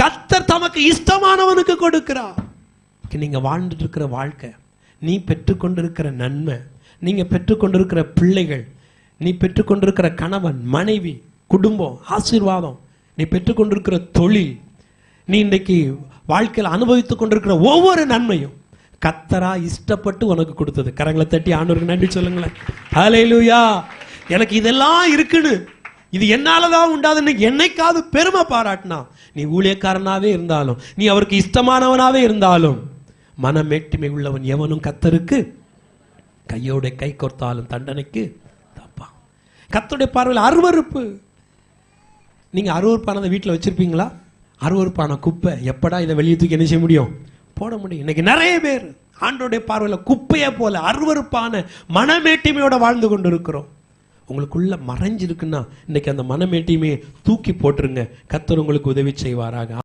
கத்தர் தமக்கு இஷ்டமானவனுக்கு கொடுக்கிறார். நீங்க வாழ்ந்துட்டு இருக்கிற வாழ்க்கை நீ பெற்றுக்கொண்டிருக்கிற நன்மை நீங்க பெற்றுக்கொண்டிருக்கிற பிள்ளைகள் நீ பெற்றுக்கொண்டிருக்கிற கணவன் மனைவி குடும்பம் ஆசீர்வாதம் நீ பெற்றுக்கொண்டிருக்கிற தொழில் நீ இன்றைக்கு வாழ்க்கையில் அனுபவித்துக் கொண்டிருக்கிற ஒவ்வொரு நன்மையும் கத்தரா இஷ்டப்பட்டு உனக்கு கொடுத்தது. கரங்களை தட்டி ஆண்டவருக்கு நன்றி சொல்லுங்களேன். ஹalleluya எனக்கு இதெல்லாம் இருக்குன்னு இது என்னாலதான் உண்டாதுன்னு என்னைக்காவது பெருமை பாராட்டினா நீ ஊழியக்காரனாவே இருந்தாலும் நீ அவருக்கு இஷ்டமானவனாவே இருந்தாலும் மனமேட்டுமை உள்ளவன் எவனும் கத்தருக்கு கையோட கை கோர்த்தாலும் தண்டனைக்கு தப்பா கத்தருடைய பார்வையில் அருவருப்பு. நீங்க அருவருப்பானதை வீட்டில் வச்சிருப்பீங்களா? அருவருப்பான குப்பை. எப்படா இதை வெளியே தூக்கி என்ன செய்ய முடியும்? போட முடியும். இன்னைக்கு நிறைய பேர் ஆண்டோடைய பார்வையில் குப்பையை போல அருவருப்பான மனமேட்டிமையோட வாழ்ந்து கொண்டு இருக்கிறோம் உங்களுக்குள்ள மறைஞ்சிருக்குன்னா இன்னைக்கு அந்த மனமேட்டியுமே தூக்கி போட்டுருங்க. கத்தர் உங்களுக்கு உதவி செய்வாராக.